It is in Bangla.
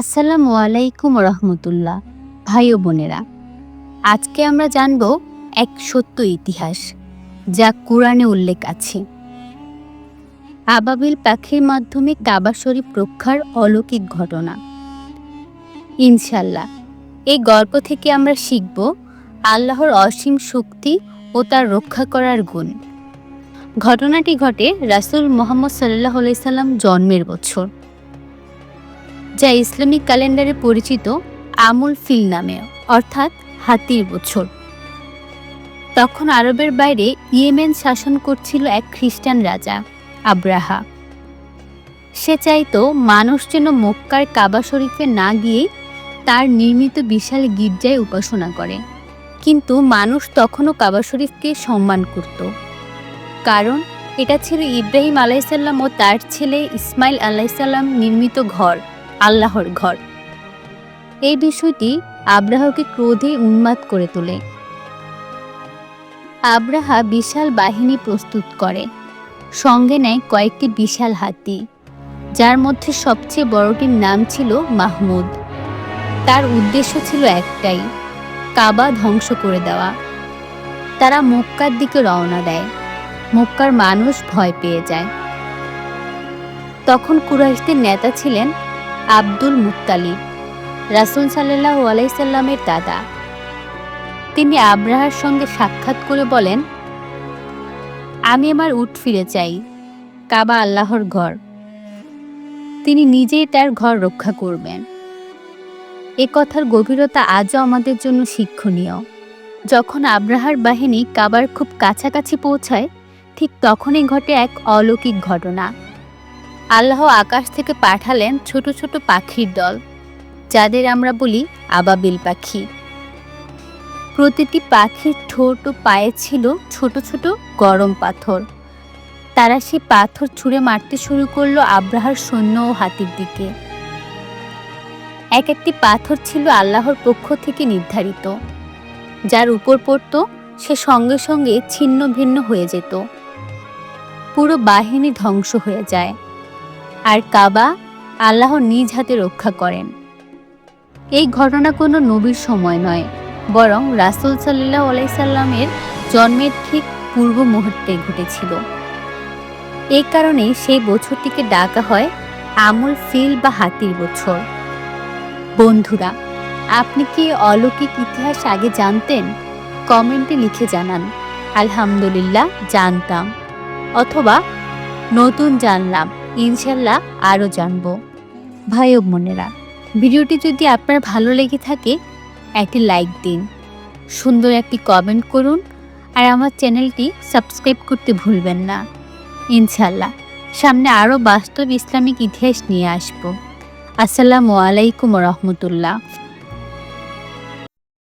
আসসালামু আলাইকুম রহমতুল্লাহ, ভাই ও বোনেরা। আজকে আমরা জানব এক সত্য ইতিহাস, যা কোরআনে উল্লেখ আছে। আবাবিল পাখির মাধ্যমে কাবা শরীফ রক্ষার অলৌকিক ঘটনা। ইনশাল্লাহ এই গল্প থেকে আমরা শিখব আল্লাহর অসীম শক্তি ও তার রক্ষা করার গুণ। ঘটনাটি ঘটে রাসূল মোহাম্মদ সাল্লাহ সাল্লাম জন্মের বছর। যা ইসলামিক ক্যালেন্ডারে পরিচিত আমুল ফিল নামে, অর্থাৎ হাতির বছর। তখন আরবের বাইরে ইয়েমেন শাসন করছিল এক খ্রিস্টান রাজা, আব্রাহা। সে চাইতো মানুষ যেন মক্কার কাবা শরীফে না গিয়ে তার নির্মিত বিশাল গির্জায় উপাসনা করে। কিন্তু মানুষ তখনও কাবা শরীফকে সম্মান করত। কারণ এটা ছিল ইব্রাহিম আলাইসাল্লাম ও তার ছেলে ইসমাইল আলাইসাল্লাম নির্মিত ঘর। আল্লাহর ঘর। এই বিষয়টি আব্রাহকে ক্রোধে উন্মাদ করে তোলে। আব্রাহা বিশাল বাহিনী প্রস্তুত করে। সঙ্গে নেয় কয়েকটি বিশাল হাতি, যার মধ্যে সবচেয়ে বড়টির নাম ছিল মাহমুদ। তার উদ্দেশ্য ছিল একটাই, কাবা ধ্বংস করে দেওয়া। তারা মক্কার দিকে রওনা দেয়। মক্কার মানুষ ভয় পেয়ে যায়। তখন কুরাইশদের নেতা ছিলেন আব্দুল মুত্তালিব, রাসুল সাল্লাহ আলাইসাল্লামের দাদা। তিনি আব্রাহার সঙ্গে সাক্ষাৎ করে বলেন, আমি আমার উঠ ফিরে চাই, কাবা আল্লাহর ঘর। তিনি নিজেই তার ঘর রক্ষা করবেন। এ কথার গভীরতা আজও আমাদের জন্য শিক্ষণীয়। যখন আব্রাহার বাহিনী কাবার খুব কাছাকাছি পৌঁছায়, ঠিক তখনই ঘটে এক অলৌকিক ঘটনা। আল্লাহ আকাশ থেকে পাঠালেন ছোট ছোট পাখির দল, যাদের আমরা বলি আবাবিল পাখি। প্রতিটি পাখির ঠোঁট ও পায়ে ছিল ছোট ছোট গরম পাথর। তারা সেই পাথর ছুঁড়ে মারতে শুরু করল আব্রাহার সৈন্য ও হাতির দিকে। এক একটি পাথর ছিল আল্লাহর পক্ষ থেকে নির্ধারিত, যার উপর পড়ত সে সঙ্গে সঙ্গে ছিন্ন ভিন্ন হয়ে যেত। পুরো বাহিনী ধ্বংস হয়ে যায়। কাবা আল্লাহ নিজ হাতে রক্ষা করেন। এই ঘটনা কোনো নবীর সময় নয়, বরং রাসুল সাল্লাহ আলাইসাল্লামের জন্মের ঠিক পূর্ব মুহূর্তে ঘটেছিল। এই কারণে সেই বছরটিকে ডাকা হয় আমুল ফিল বা হাতির বছর। বন্ধুরা, আপনি কি অলৌকিক ইতিহাস আগে জানতেন? কমেন্টে লিখে জানান। আলহামদুলিল্লাহ, জানতাম। অথবা নতুন জানলাম। ইনশাল্লাহ আরও জানব। ভাই ও ভিডিওটি যদি আপনার ভালো লেগে থাকে, একটি লাইক দিন, সুন্দর একটি কমেন্ট করুন, আর আমার চ্যানেলটি সাবস্ক্রাইব করতে ভুলবেন না। ইনশাল্লাহ, সামনে আরও বাস্তব ইসলামিক ইতিহাস নিয়ে আসব। আসসালামু আলাইকুম রহমতুল্লাহ।